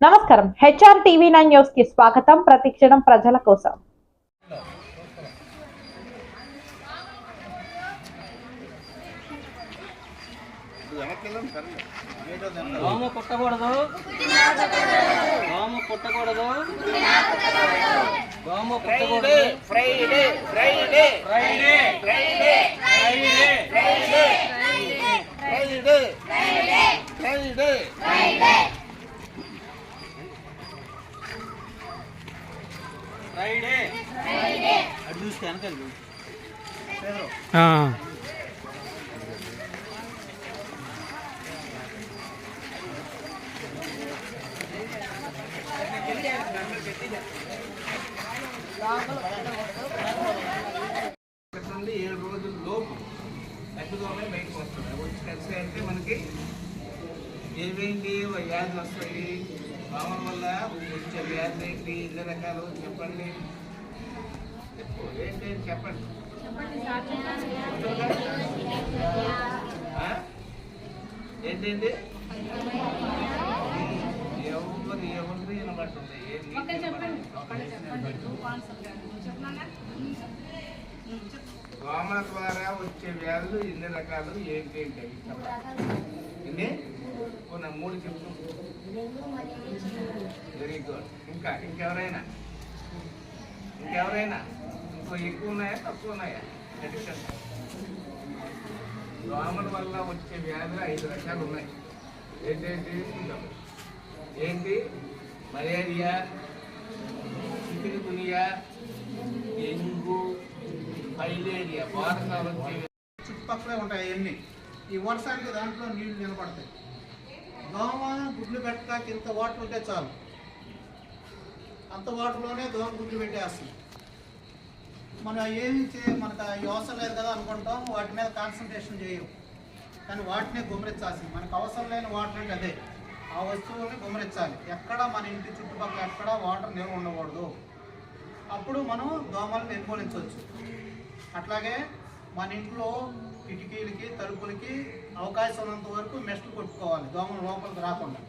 నమస్కారం HR TV nine న్యూస్కి స్వాగతం ప్రతిక్షణం ప్రజల కోసం దోమ కుట్టకూడదు దోమ కుట్టకూడదు దోమ కుట్టకూడదు Friday Friday Friday Friday Friday Friday Friday Friday అటు చూస్తే వెనకాల నుండి ఏమేంటి వ్యాధులు వస్తాయి పాముల వల్ల వచ్చే వ్యాధులు ఏంటి ఎన్ని రకాలు చెప్పండి. చెప్పు. ఏంటి చెప్పండి? ఏంటండి? ఎవరు ఎవరు వినబడుతుంది? దోమల ద్వారా వచ్చే వ్యాధులు ఎన్ని రకాలు. ఏంటి? ఏంటి? కొన్ని మూడు చెప్పు వెరీ గుడ్ ఇంకా ఇంకెవరైనా? ఇంకెవరైనా? ఇంకో ఎక్కువ ఉన్నాయా తక్కువ ఉన్నాయా? అడిక్షన్ దోమల వల్ల వచ్చే వ్యాధులు ఐదు రకాలు ఉన్నాయి. ఏంటేంటి ఏంటి? Malaria chikungunya dengue malaria వారసాలు వచ్చే చుట్టుపక్కలే ఉంటాయి అవన్నీ. ఈ వర్షానికి దాంట్లో నీళ్ళు నిలబడతాయి. దోమ గుడ్లు పెట్టడానికి ఇంత వాటర్ ఉంటే చాలు. అంత వాటర్లోనే దోమ గుడ్లు పెట్టేస్తుంది మనం ఏమి చే మనకు అవసరం లేదు కదా అనుకుంటాం వాటి మీద కాన్సన్ట్రేషన్ చేయం. కానీ వాటినే గుమరించాల్సింది మనకు అవసరం లేని వాటర్ అంటే అదే. ఆ వస్తువుల్ని గుమరించాలి ఎక్కడ మన ఇంటి చుట్టుపక్కల ఎక్కడ వాటర్ నిల్వ ఉండకూడదు. అప్పుడు మనం దోమలను నిర్మూలించవచ్చు. అట్లాగే మన ఇంట్లో కిటికీలకి తలుపులకి అవకాశం ఉన్నంత వరకు మెస్ట్లు కొట్టుకోవాలి. దోమలు లోపలికి రాకుండా.